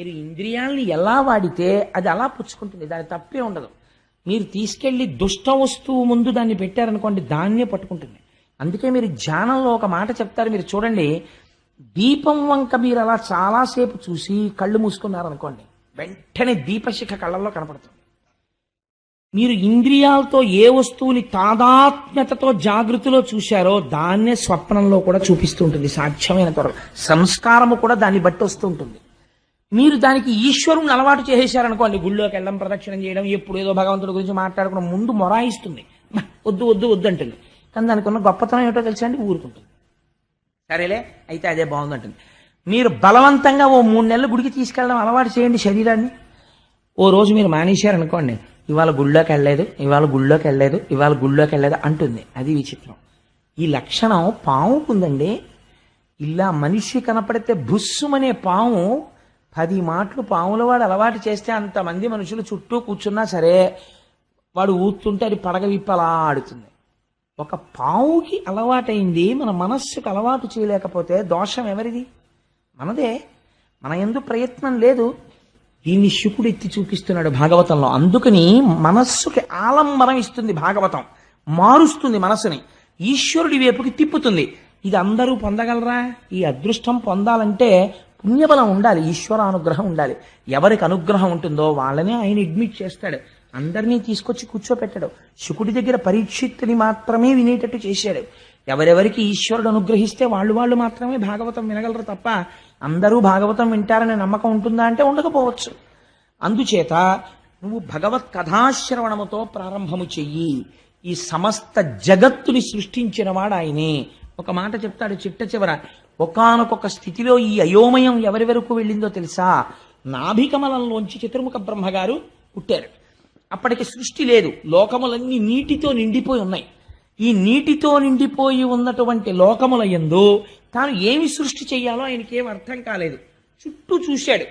మీరు ఇంద్రియాలని ఎలా వాడితే అది అలా పుచ్చుకుంటుంది. దాని తప్పే ఉండదు. మీరు తీసుకెళ్ళి దుష్ట వస్తువు ముందు దాన్ని పెట్టారనుకోండి దాన్నే పట్టుకుంటుంది. అందుకే మీరు ధ్యానంలో ఒక మాట చెప్తారు మీరు చూడండి. దీపం వంక మీరు అలా చాలాసేపు చూసి కళ్ళు మూసుకున్నారనుకోండి వెంటనే దీపశిఖ కళ్ళల్లో కనపడుతుంది. మీరు ఇంద్రియాలతో ఏ వస్తువుని తాదాత్మ్యతతో జాగృతిలో చూశారో దాన్నే స్వప్నంలో కూడా చూపిస్తూ ఉంటుంది. సాధ్యమైన త్వరలో. సంస్కారము కూడా దాన్ని బట్టి వస్తూ ఉంటుంది. మీరు దానికి ఈశ్వరుని అలవాటు చేసేశారనుకోండి గుళ్ళోకి వెళ్ళడం ప్రదక్షిణం చేయడం ఎప్పుడు ఏదో భగవంతుడి గురించి మాట్లాడుకున్న ముందు మొరాయిస్తుంది. వద్దు వద్దు వద్దు అంటుంది కానీ దానికి ఉన్న గొప్పతనం ఏమిటో తెలిసి అండి? ఊరుకుంటుంది. సరేలే అయితే అదే బాగుందంటుంది. మీరు బలవంతంగా ఓ మూడు నెలలు గుడికి తీసుకెళ్ళడం అలవాటు చేయండి శరీరాన్ని. ఓ రోజు మీరు మానేశారనుకోండి ఇవాళ గుళ్ళోకి వెళ్ళలేదు ఇవాళ గుళ్ళోకి వెళ్ళలేదు ఇవాళ గుళ్ళోకి వెళ్ళలేదు అంటుంది. అది విచిత్రం. ఈ లక్షణం పాముకుందండి. ఇలా మనిషి కనపడితే భుస్సుమనే పాము పది మాటలు పాముల వాడు అలవాటు చేస్తే అంతమంది మనుషులు చుట్టూ కూర్చున్నా సరే వాడు ఊతుంటే అది పడగ విప్పి అలా ఆడుతుంది. ఒక పావుకి అలవాటైంది మన మనస్సుకు అలవాటు చేయలేకపోతే దోషం ఎవరిది? మనదే. మన ఎందు ప్రయత్నం లేదు. దీన్ని శుకుడు ఎత్తి చూపిస్తున్నాడు భాగవతంలో. అందుకని మనస్సుకి ఆలంబనం ఇస్తుంది భాగవతం. మారుస్తుంది మనస్సుని ఈశ్వరుడి వైపుకి తిప్పుతుంది. ఇది అందరూ పొందగలరా? ఈ అదృష్టం పొందాలంటే పుణ్యబలం ఉండాలి ఈశ్వర అనుగ్రహం ఉండాలి. ఎవరికి అనుగ్రహం ఉంటుందో వాళ్ళనే ఆయన అడ్మిట్ చేస్తాడు. అందరినీ తీసుకొచ్చి కూర్చోపెట్టాడు. శుకుడి దగ్గర పరీక్షిత్తుని మాత్రమే వినేటట్టు చేశాడు. ఎవరెవరికి ఈశ్వరుడు అనుగ్రహిస్తే వాళ్ళు వాళ్ళు మాత్రమే భాగవతం వినగలరు తప్ప అందరూ భాగవతం వింటారనే నమ్మకం ఉంటుందా అంటే ఉండకపోవచ్చు. అందుచేత నువ్వు భగవత్ కథాశ్రవణముతో ప్రారంభము చెయ్యి. ఈ సమస్త జగత్తుని సృష్టించిన వాడు ఆయనే. ఒక మాట చెప్తాడు చిట్ట చివర. ఒకానొక స్థితిలో ఈ అయోమయం ఎవరి వరకు వెళ్ళిందో తెలుసా? నాభికమలంలోంచి చతుర్ముఖ బ్రహ్మగారు పుట్టారు. అప్పటికి సృష్టి లేదు. లోకములన్నీ నీటితో నిండిపోయి ఉన్నాయి. ఈ నీటితో నిండిపోయి ఉన్నటువంటి లోకముల ఎందు తాను ఏమి సృష్టి చేయాలో ఆయనకి ఏం అర్థం కాలేదు. చుట్టూ చూశాడు.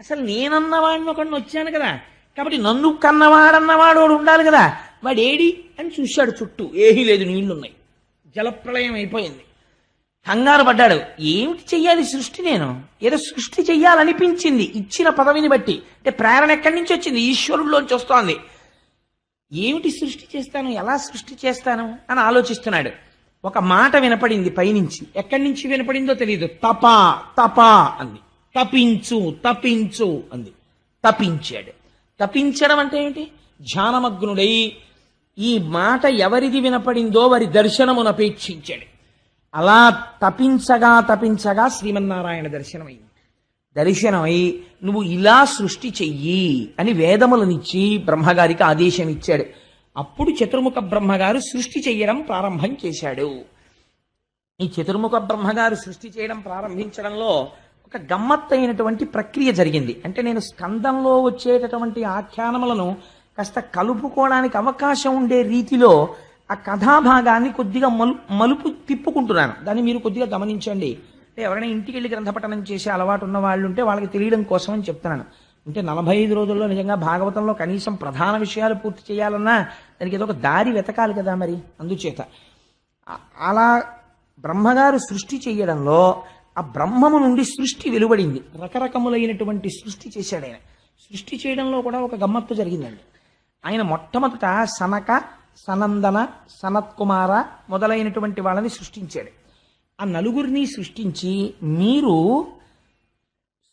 అసలు నేనన్నవాడిని ఒకడిని వచ్చాను కదా. కాబట్టి నన్ను కన్నవాడన్నవాడు ఉండాలి కదా. వాడేడి అని చూశాడు చుట్టూ. ఏమీ లేదు నీళ్ళున్నాయి. జలప్రళయం అయిపోయింది. కంగారు పడ్డాడు. ఏమిటి చెయ్యాలి సృష్టి నేను? ఏదో సృష్టి చెయ్యాలనిపించింది. ఇచ్చిన పదవిని బట్టి. అంటే ప్రేరణ ఎక్కడి నుంచి వచ్చింది? ఈశ్వరుల్లోంచి వస్తోంది. ఏమిటి సృష్టి చేస్తాను? ఎలా సృష్టి చేస్తాను? అని ఆలోచిస్తున్నాడు. ఒక మాట వినపడింది పైనుంచి. ఎక్కడి నుంచి వినపడిందో తెలియదు తప తప అంది. తపించు తపించు అంది. తపించాడు. తపించడం అంటే ఏంటి ధ్యానమగ్నుడై ఈ మాట ఎవరిది వినపడిందో వారి దర్శనమునపేక్షించాడు అలా తపించగా తపించగా శ్రీమన్నారాయణ దర్శనమైంది దర్శనమై నువ్వు ఇలా సృష్టి చెయ్యి అని వేదములనిచ్చి బ్రహ్మగారికి ఆదేశం ఇచ్చాడు అప్పుడు చతుర్ముఖ బ్రహ్మగారు సృష్టి చెయ్యడం ప్రారంభం చేశాడు. ఈ చతుర్ముఖ బ్రహ్మగారు సృష్టి చేయడం ప్రారంభించడంలో ఒక గమ్మత్తైనటువంటి ప్రక్రియ జరిగింది. అంటే నేను స్కందంలో వచ్చేటటువంటి ఆఖ్యానములను కాస్త కలుపుకోవడానికి అవకాశం ఉండే రీతిలో ఆ కథాభాగాన్ని కొద్దిగా మలు మలుపు తిప్పుకుంటున్నాను. దాన్ని మీరు కొద్దిగా గమనించండి. అంటే ఎవరైనా ఇంటికి వెళ్ళి గ్రంథపఠనం చేసే అలవాటు ఉన్న వాళ్ళు ఉంటే వాళ్ళకి తెలియడం కోసం అని చెప్తున్నాను. అంటే నలభై ఐదు రోజుల్లో నిజంగా భాగవతంలో కనీసం ప్రధాన విషయాలు పూర్తి చేయాలన్నా దానికి ఏదో ఒక దారి వెతకాలి కదా మరి. అందుచేత అలా బ్రహ్మగారు సృష్టి చేయడంలో ఆ బ్రహ్మము నుండి సృష్టి వెలువడింది. రకరకములైనటువంటి సృష్టి చేశాడు ఆయన. సృష్టి చేయడంలో కూడా ఒక గమ్మత్తు జరిగిందండి. ఆయన మొట్టమొదట సనక సనందన సనత్కుమార మొదలైనటువంటి వాళ్ళని సృష్టించాడు. ఆ నలుగురిని సృష్టించి మీరు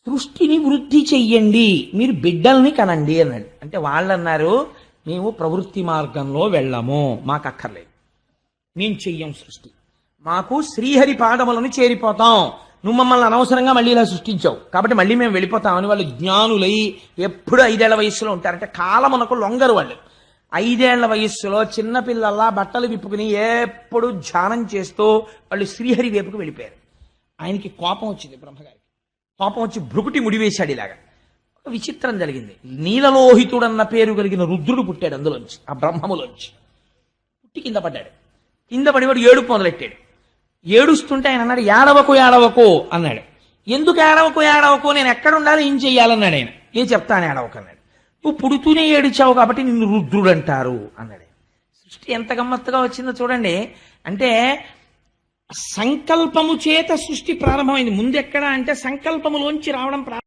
సృష్టిని వృద్ధి చెయ్యండి మీరు బిడ్డల్ని కనండి అన్నాడు. అంటే వాళ్ళు అన్నారు మేము ప్రవృత్తి మార్గంలో వెళ్ళము మాకు అక్కర్లేదు మేము చెయ్యం సృష్టి. మాకు శ్రీహరి పాదములను చేరిపోతాం. నువ్వు మమ్మల్ని అనవసరంగా మళ్ళీ ఇలా సృష్టించావు. కాబట్టి మళ్ళీ మేము వెళ్ళిపోతామని వాళ్ళు జ్ఞానులై ఎప్పుడు ఐదేళ్ళ వయసులో ఉంటారంటే కాలమునకు లొంగరు వాళ్ళు. ఐదేళ్ళ వయస్సులో చిన్నపిల్లల్లా బట్టలు విప్పుకుని ఎప్పుడు ధ్యానం చేస్తూ వాళ్ళు శ్రీహరి వైపుకు వెళ్ళిపోయారు. ఆయనకి కోపం వచ్చింది బ్రహ్మగారికి. కోపం వచ్చి భ్రుకుటి ముడివేశాడు ఇలాగా. ఒక విచిత్రం జరిగింది. నీలలోహితుడన్న పేరు కలిగిన రుద్రుడు పుట్టాడు అందులోంచి ఆ బ్రహ్మములోంచి. పుట్టి కింద పడ్డాడు. కింద పడివాడు ఏడుపు మొదలెట్టాడు. ఏడుస్తుంటే ఆయన అన్నాడు ఏడవకు ఏడవకు అన్నాడు. ఎందుకు ఏడవకు ఏడవకు? నేను ఎక్కడ ఉండాలి? ఏం చెయ్యాలన్నాడు ఆయన. ఏ చెప్తాను ఏడవకు అన్నాడు. నువ్వు పుడుతూనే ఏడిచావు కాబట్టి నిన్ను రుద్రుడు అంటారు అన్నాడు. సృష్టి ఎంత గమ్మత్తుగా వచ్చిందో చూడండి. అంటే సంకల్పము చేత సృష్టి ప్రారంభమైంది. ముందెక్కడ అంటే సంకల్పములోంచి రావడం ప్రారంభం